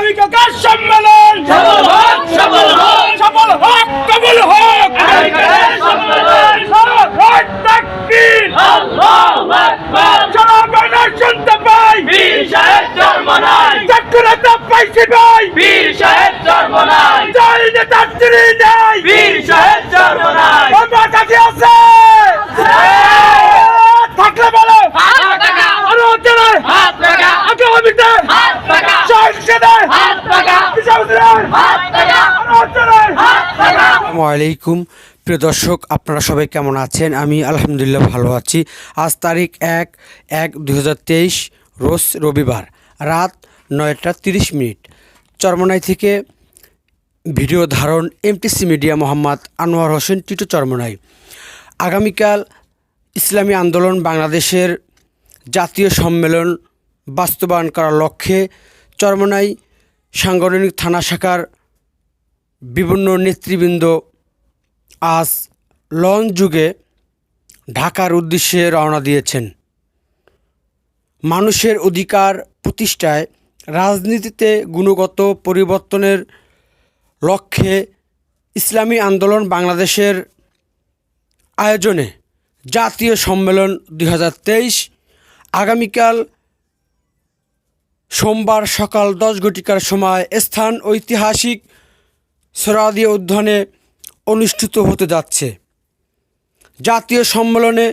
আগামীকাল সম্মেলন। সফল হোক, সফল হোক। কবুল হোক। শুনতে পাই জন্ম পাইছি ভাই। বীর সাহেব জন্ম নাই জয় নেতা চিনি নাই। বীর সাহেব জন্ম নাই আমার কাছে আছে। আলাইকুম। প্রিয় দর্শক, আপনারা সবাই কেমন আছেন? আমি আলহামদুলিল্লাহ ভালো আছি। আজ তারিখ এক এক দুই রোজ রবিবার, রাত নয়টা তিরিশ মিনিট। চরমনাই থেকে ভিডিও ধারণ এমটিসি মিডিয়া মোহাম্মদ আনোয়ার হোসেন টিটু চরমনাই। আগামীকাল ইসলামী আন্দোলন বাংলাদেশের জাতীয় সম্মেলন বাস্তবায়ন করার লক্ষ্যে চরমনাই সাংগঠনিক থানা শাখার বিভিন্ন নেতৃবৃন্দ আজ লঞ্চ যুগে ঢাকার উদ্দেশ্যে রওনা দিয়েছেন। মানুষের অধিকার প্রতিষ্ঠায় রাজনীতিতে গুণগত পরিবর্তনের লক্ষ্যে ইসলামী আন্দোলন বাংলাদেশের আয়োজনে জাতীয় সম্মেলন দুই হাজার তেইশ। আগামীকাল সোমবার সকাল দশ ঘটিকার সময় স্থান ঐতিহাসিক সোরাদি উদ্যানে অনুষ্ঠিত হতে যাচ্ছে। জাতীয় সম্মেলনে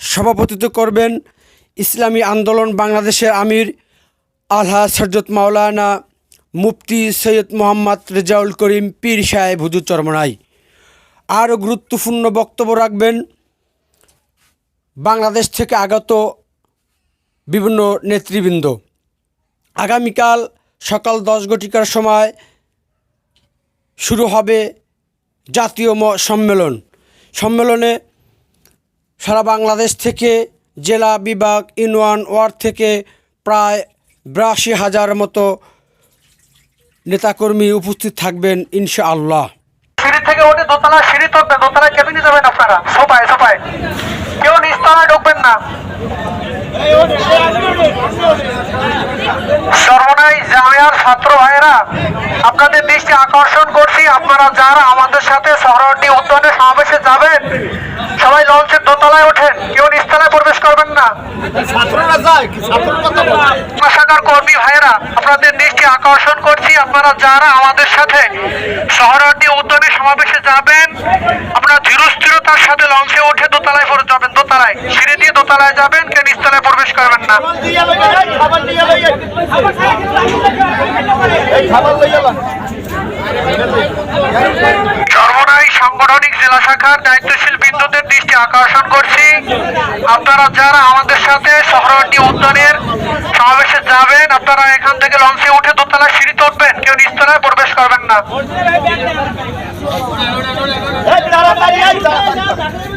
সভাপতিত্ব করবেন ইসলামী আন্দোলন বাংলাদেশের আমির আলহা সরজত মাওলানা মুফতি সৈয়দ মোহাম্মদ রেজাউল করিম পীর সাহেব হুজুর চরমনাই। আরও গুরুত্বপূর্ণ বক্তব্য রাখবেন বাংলাদেশ থেকে আগত বিভিন্ন নেতৃবৃন্দ। আগামীকাল সকাল দশ ঘটিকার সময় শুরু হবে জাতীয় সম্মেলন। সম্মেলনে সারা বাংলাদেশ থেকে জেলা বিভাগ ইউনিয়ন ওয়ার্ড থেকে প্রায় বিরাশি হাজার মতো নেতাকর্মী উপস্থিত থাকবেন ইনশাআল্লাহ। সিঁড়ি থেকে উঠে দোতলা, সিঁড়ি তুলবেন দোতলায় কেবিনে যাবেন আপনারা। সোপায় সোপায় কেউ ঢুকবেন না। সর্বনাই জামিয়ার ছাত্র ভাইয়েরা আপনাদের দৃষ্টি আকর্ষণ করছি। আপনারা যারা আমাদের সাথে শহরটি উদ্যানে সমাবেশে যাবেন সবাই লঞ্চের দোতলায় ওঠেন। কেউ নিচতলায় প্রবেশ করবেন না। শাখার কর্মী ভাইয়েরা আপনাদের দৃষ্টি আকর্ষণ করছি। আপনারা যারা আমাদের সাথে শহরাটি উদ্যানে সমাবেশে যাবেন আপনারা ধীরস্থিরতার সাথে লঞ্চে উঠে দোতলায় পরে যাবেন দোতলায়। দিয়ে যাবেন কে নিচতলায় প্রবেশ করবেন না? চরমনাই সাংগঠনিক জেলা শাখার দায়িত্বশীল বিন্দুদের দৃষ্টি আকর্ষণ করছি। আপনারা যারা আমাদের সাথে শহরটি উদ্যানের সমাবেশে যাবেন, আপনারা এখান থেকে লঞ্চে উঠে দোতলায় সিঁড়ি তুলবেন কেউ নিচতলায় প্রবেশ করবেন না?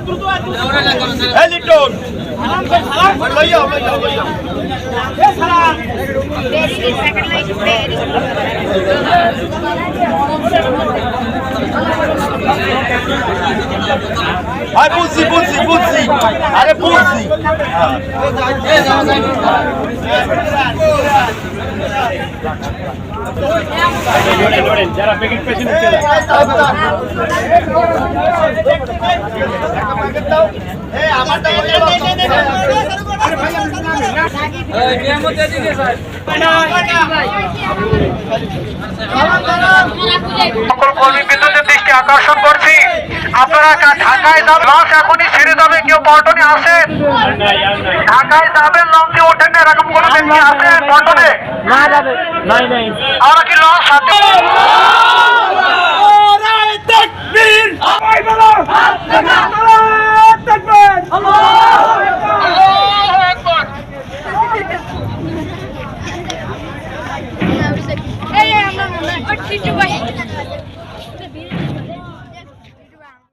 Line, very আরে বুঝছি বুঝছি বুঝছি আরে বুঝছি সকল কর্মী বিদ্যুতের দৃষ্টি আকর্ষণ করছি আপনারা ঢাকায় যাবেন লঞ্চ এখনই ছেড়ে যাবে কেউ পল্টনে আসেন ঢাকায় যাবেন লঞ্চে ওঠেন না এরকম কোনো ব্যক্তি আসেন পল্টনে আমরা কি লঞ্চ হাতে Hey, I'm